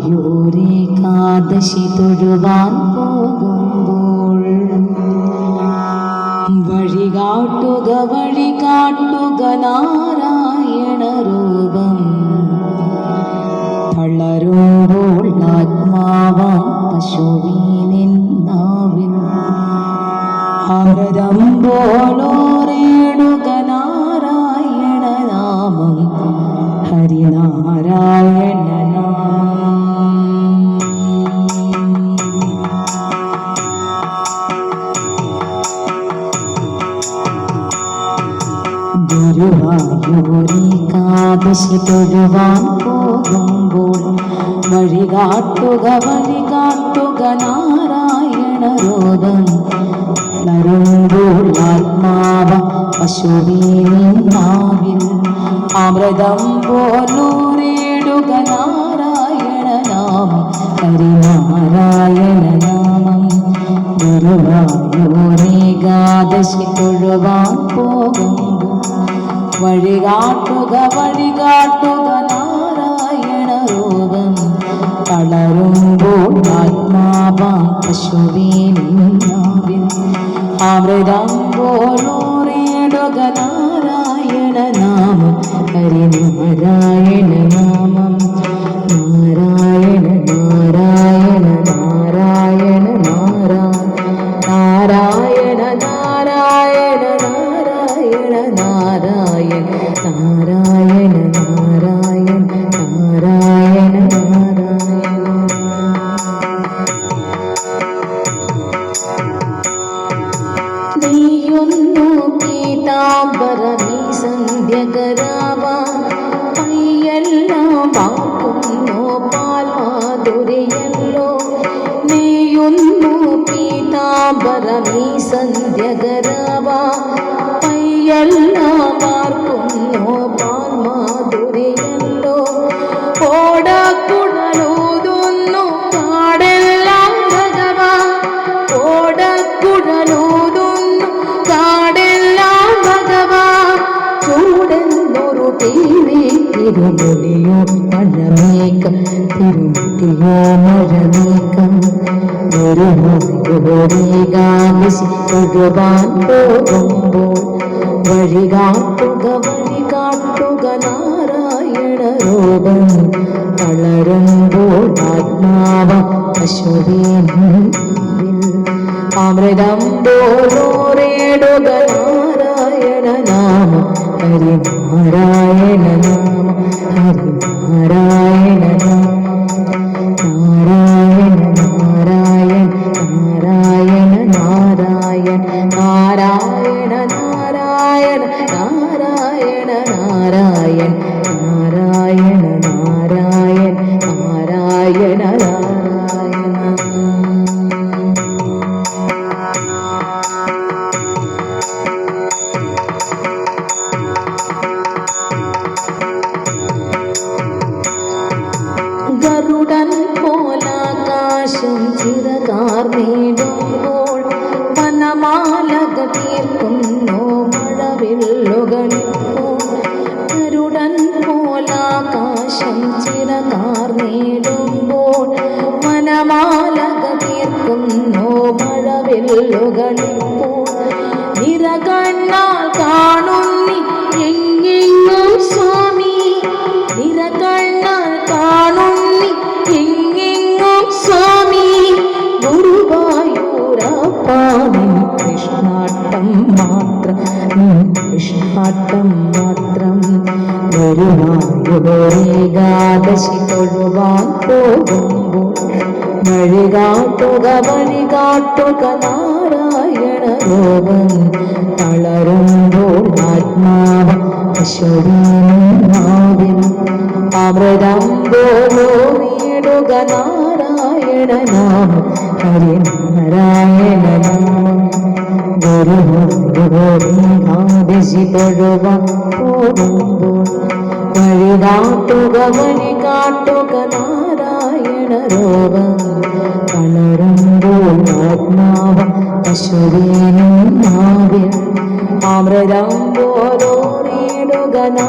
ഗുരുവായൂരേകാദശി തൊഴുവാൻ പോകുമ്പോൾ വഴി കാട്ടുക വഴി കാട്ടുക നാരായണ രൂപം. തളരുമ്പോൾ ആത്മാവാം നാവിൻ അമൃതം പോലോറേടുക ഗുരുവായൂരിക്കാദശി തൊഴുവാൻ പോകുമ്പോൾ വഴി കാട്ടുക വഴി കാട്ടുക നാരായണ രോഗം നരുമ്പോൾ ആത്മാവ പശുവീനാവിൽ അമൃതം പോലൂരേടുക നാരായണ നാമം. ഹരിനാരായണ നാമം. ഗുരുവായൂരേകാദശി തൊഴുവാൻ പോകുമ്പോൾ വഴികാട്ടുക വഴികാട്ടുക നാരായണ രൂപം. തളരുമ്പോൾ ആത്മാവാം പശുവീനാവിൻ അമൃതം പോലോറിയിടുക നാ നാരായണ നാരായണ നാരായണ നാരായണ. നീയൊന്നു പീതാംബരമീ സന്ധ്യകരാവ പയ്യെല്ലാം വാക്കുന്നു പാൽമാധുരിയല്ലോ നീയൊന്നു പീതാംബരമീ സന്ധ്യകരാവ തിരുമുടിയോ മഴമേക്കം ഗുരുവായൂരികാദശി തൊഴുവാൻ പോകുമ്പോൾ വഴി കാട്ടുക വഴി കാട്ടുക നാരായണ രൂപം. വളരുമ്പോൾ ആത്മാവ പശുവിനിൽ അമൃതം പോലോറേടുക നാരായണ നാമ. ഹരി നാരായണ നാമ ഹരി നാരായണ നാമ. വാർന്നിടുമ്പോൾ വനമാലക തീർക്കുന്നു മഴവില്ലുകളിപ്പോൾ കരുടൻ പോലാകാശം ചിരകാർ നേടുമ്പോൾ വനമാലക തീർക്കുന്നു മഴവില്ലുകളിപ്പോൾ നിരകൾ പുരുഷാട്ടം മാത്രം വരുവായുഗാദശി തൊഴുവാൻ പോകുമ്പോൾ വഴികാട്ടുക വഴികാട്ടുക നാരായണ ഗോപൻ തളരുമ്പോൾ ആത്മാവ് അശ്വരീനാവിൻ അമൃതം പോലോടുക നാരായണ നാമം ഹരി നാരായണ ഗോവിന്ദാദിശി തൊഴുവ വഴി കാട്ടുക നാരായണ രൂപ വളരുമ്പോൾ ആത്മാവ അശ്വരീനും ആവിൽ അമൃതം പോലോറിയിടുക നാ